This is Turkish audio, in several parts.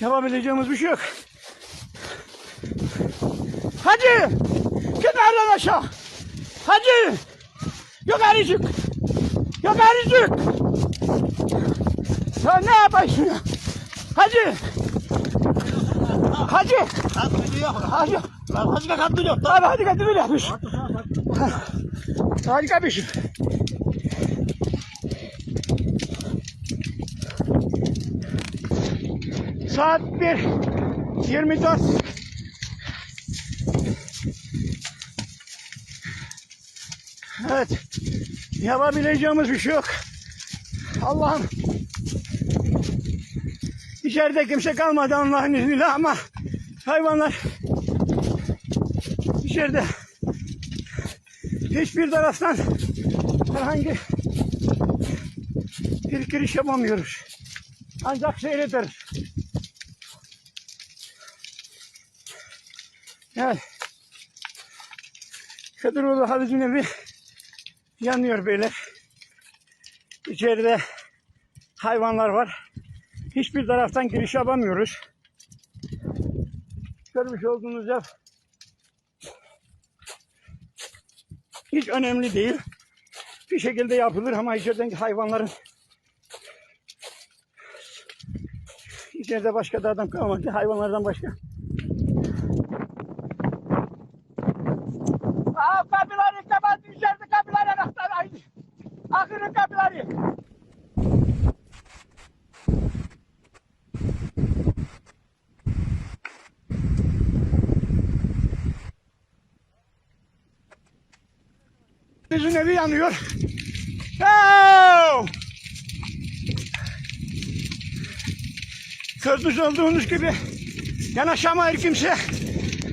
Yapabileceğimiz bir şey yok. Hacı! Kenardan aşağı! Hacı! Yukarı çık! Yukarı çık! Ya ne yapıyorsun ya? Hacı! Hacı! Hacı! Hacı kalktı yok. Abi hadi böyle yapmış. Harika bir şey. Saat 1 24 Evet. Yapabileceğimiz bir şey yok. Allah'ım. İçeride kimse kalmadı Allah'ın izniyle ama hayvanlar içeride hiçbir taraftan herhangi bir giriş yapamıyoruz. Ancak seyrederiz. Evet. Kıdıroğlu Havuzun evi yanıyor beyler. İçeride hayvanlar var. Hiçbir taraftan giriş yapamıyoruz. Görmüş olduğunuz ev hiç önemli değil. Bir şekilde yapılır ama içeriden hayvanların içeride başka da adam kalmadı. Hayvanlardan başka. Bizim evi yanıyor. Yav! Görmüş olduğunuz gibi yanaşamayır kimse.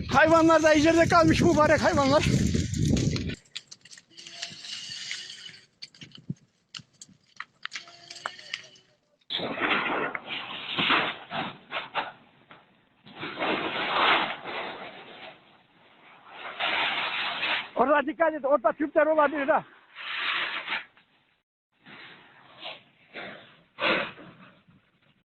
Hayvanlar da içeride kalmış mübarek hayvanlar. Orada dikkat et, orada tüpler olabilir ha.